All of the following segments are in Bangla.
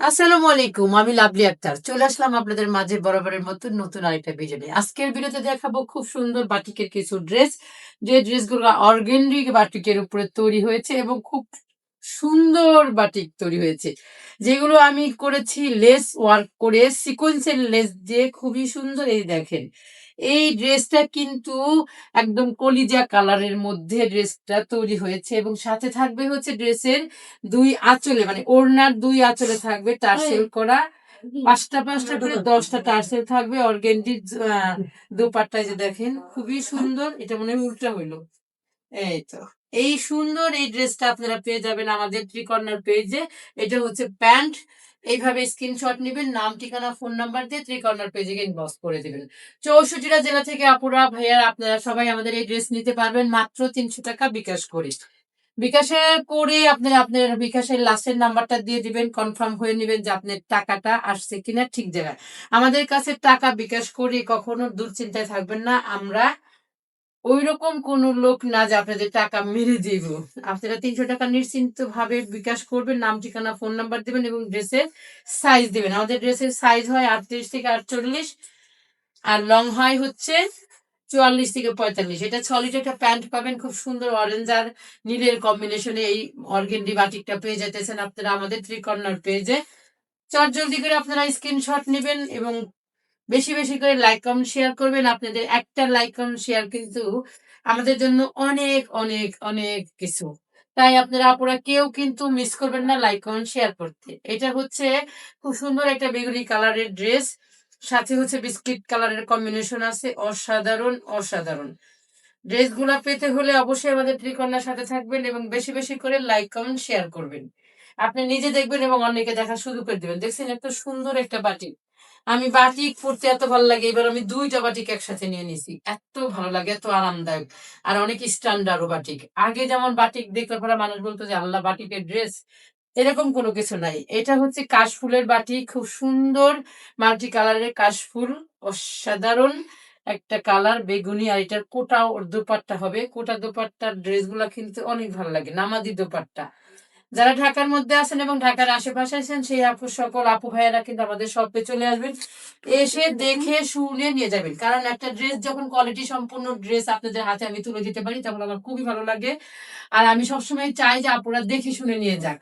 আসসালামু আলাইকুম, আমি লাভলি আক্তার। চলে আসলাম আপনাদের মাঝে বরাবরের মতো নতুন আরেকটা ভিডিও নিয়ে। আজকের ভিডিওতে দেখাবো খুব সুন্দর বাটিকের কিছু ড্রেস যে ড্রেসগুলো অর্গেন্ডি বাটিকের উপরে তৈরি হয়েছে এবং খুব সুন্দর বাটিক তৈরি হয়েছে। যেগুলো আমি করেছি লেস ওয়ার্ক করে সিকোয়েন্সের লেস দিয়ে খুবই সুন্দর এই দেখেন। এই ড্রেসটা কিন্তু একদম কলিজা কালারের মধ্যে ড্রেসটা তৈরি হয়েছে এবং সাথে থাকবে হচ্ছে ড্রেসের দুই আঁচলে মানে ওড়নার দুই আঁচলে থাকবে টার্সেল করা। পাঁচটা পাঁচটা করে দশটা টার্সেল থাকবে অর্গেন্ডির দুপাটটা যে দেখেন খুবই সুন্দর। এটা মনে হয় উল্টা হইল। এই তো। এই সুন্দর এই ড্রেসটা আপনারা পেয়ে যাবেন আমাদের ত্রিকর্ণার পেজে এটা হচ্ছে প্যান্ট। এইভাবে স্ক্রিনশট নেবেন, নাম, ঠিকানা ফোন নাম্বার দিয়ে ত্রিকর্ণার পেজে ইনবক্স করে দিবেন। চৌষট্টিটা জেলা থেকে আপুরা, ভাইয়া, আপনারা সবাই আমাদের এই ড্রেস নিতে পারবেন। মাত্র তিনশো টাকা বিকাশ করে। বিকাশে করে আপনারা আপনার বিকাশের লাস্টের নাম্বারটা দিয়ে দিবেন। কনফার্ম হয়ে নেবেন যে আপনার টাকাটা আসছে কিনা ঠিক জায়গায়। আমাদের কাছে টাকা বিকাশ করে কখনো দুশ্চিন্তায় থাকবেন না। আমরা ওই রকম কোন লোক না যে আপনাদের টাকা মেরে দিব। আপনারা তিনশো টাকা নিশ্চিন্ত ভাবে বিকাশ করবেন, নাম, ঠিকানা, ফোন নাম্বার দেবেন এবং ড্রেসের সাইজ দেবেন। আমাদের ড্রেসের সাইজ হয় আটত্রিশ থেকে আটচল্লিশ আর লং হয় হচ্ছে চুয়াল্লিশ থেকে পঁয়তাল্লিশ। এটা ছ লিটার একটা প্যান্ট পাবেন, খুব সুন্দর অরেঞ্জ আর নীলের কম্বিনেশনে এই অর্গেন্ডি বাটিকটা পেয়ে যেতেছেন আপনারা আমাদের ত্রিকর্ণার পেজে চট জলদি করে আপনারা স্ক্রিনশট নেবেন এবং বেশি বেশি করে লাইক কমেন্ট শেয়ার করবেন। আপনাদের একটা লাইক কমেন্ট শেয়ার কিন্তু আমাদের জন্য অনেক অনেক অনেক কিছু। তাই আপনারা, আপুরা কেউ কিন্তু মিস করবেন না লাইক কমেন্ট শেয়ার করতে। এটা হচ্ছে খুব সুন্দর একটা বেগুনি কালারের ড্রেস সাথে হচ্ছে বিস্কিট কালারের কম্বিনেশন আছে। অসাধারণ অসাধারণ। ড্রেসগুলো পেতে হলে অবশ্যই আমাদের ত্রিকন্যার সাথে থাকবেন এবং বেশি বেশি করে লাইক কমেন্ট শেয়ার করবেন। আপনি নিজে দেখবেন এবং অন্যকে দেখা শুরু করে দেবেন। দেখছেন এত সুন্দর একটা বাটিক আমি বাটিক পড়তে এত ভালো লাগে। এবার আমি দুইটা বাটিক একসাথে নিয়ে নিছি। এত ভালো লাগে, এত আরামদায়ক। আর অনেক স্ট্যান্ডার্ড বাটিক। আগে যেমন বাটিক দেখলে পরে মানুষ বলতো যে, আল্লাহ, বাটিকের ড্রেস এরকম কোনো কিছু নাই। এটা হচ্ছে কাশফুলের বাটি। খুব সুন্দর মাল্টি কালারের কাশফুল। অসাধারণ একটা কালার, বেগুনি। আর এটার কোটা দোপাট্টা হবে। কোটা দোপাট্টার ড্রেসগুলা কিন্তু অনেক ভালো লাগে। নামাদি দোপাট্টা। যারা ঢাকার মধ্যে আছেন এবং ঢাকার আশেপাশে আছেন, সেই আপু সকল আপু ভাইয়েরা কিন্তু আমাদের শপে চলে আসবেন। এসে দেখে, শুনে নিয়ে যাবেন। কারণ একটা ড্রেস যখন কোয়ালিটি সম্পূর্ণ ড্রেস আপনাদের হাতে আমি তুলে দিতে পারি, তখন আমার খুবই ভালো লাগে। আর আমি সবসময় চাই যে আপুরা দেখে শুনে নিয়ে যাক।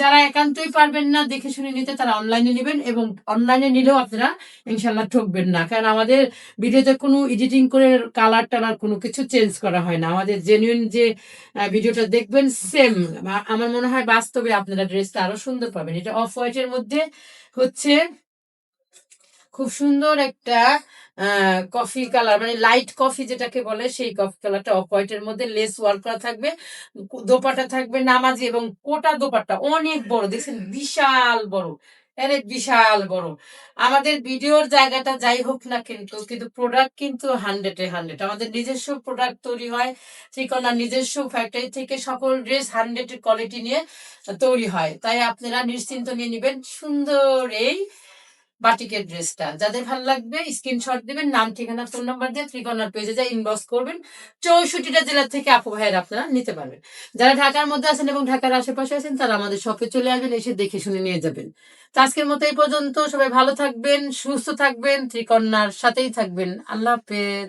যারা একান্তই পারবেন না দেখে শুনে নিতে, তারা অনলাইনে নেবেন এবং অনলাইনে নিলেও আপনারা ইনশাল্লাহ ঠকবেন না। কারণ আমাদের ভিডিওতে কোনো এডিটিং করে কালার টালার কোনো কিছু চেঞ্জ করা হয় না। আমাদের জেনুইন যে ভিডিওটা দেখবেন সেম আমার মনে হয় বাস্তবে আপনারা ড্রেসটা আরও সুন্দর পাবেন। এটা অফ হোয়াইটের মধ্যে হচ্ছে খুব সুন্দর একটা কফি কালার মানে লাইট কফি যেটাকে বলে, সেই কফি কালারটা অফ হোয়াইটের মধ্যে লেস ওয়ার্ক করা থাকবে। দোপাটা থাকবে নামাজি এবং কোটা দোপাটা অনেক বড়, দেখছেন? বিশাল বড়। আরে বিশাল বড়। আমাদের ভিডিওর জায়গাটা যাই হোক না কিন্তু কিন্তু প্রোডাক্ট কিন্তু হান্ড্রেডে হান্ড্রেড আমাদের নিজস্ব প্রোডাক্ট তৈরি হয় ঠিকানা নিজস্ব ফ্যাক্টরি থেকে সকল ড্রেস হান্ড্রেড কোয়ালিটি নিয়ে তৈরি হয়। তাই আপনারা নিশ্চিন্ত নিয়ে নেবেন, সুন্দর এই বাটিকের ড্রেসটা। যাদের ভালো লাগবে স্ক্রিনশট দিবেন, নাম, ঠিকানা ফোন নাম্বার দিয়ে ত্রিকোণার পেজে যা ইনবক্স করবেন। চৌষট্টিটা জেলা থেকে আপু ভাইয়ের আপনারা নিতে পারবেন। যারা ঢাকার মধ্যে আছেন এবং ঢাকার আশেপাশে আছেন, তারা আমাদের শপে চলে আসবেন, এসে দেখে শুনে নিয়ে যাবেন। তো আজকের মতো এই পর্যন্ত, সবাই ভালো থাকবেন, সুস্থ থাকবেন ত্রিকন্যার সাথেই থাকবেন। আল্লাহ হাফেজ।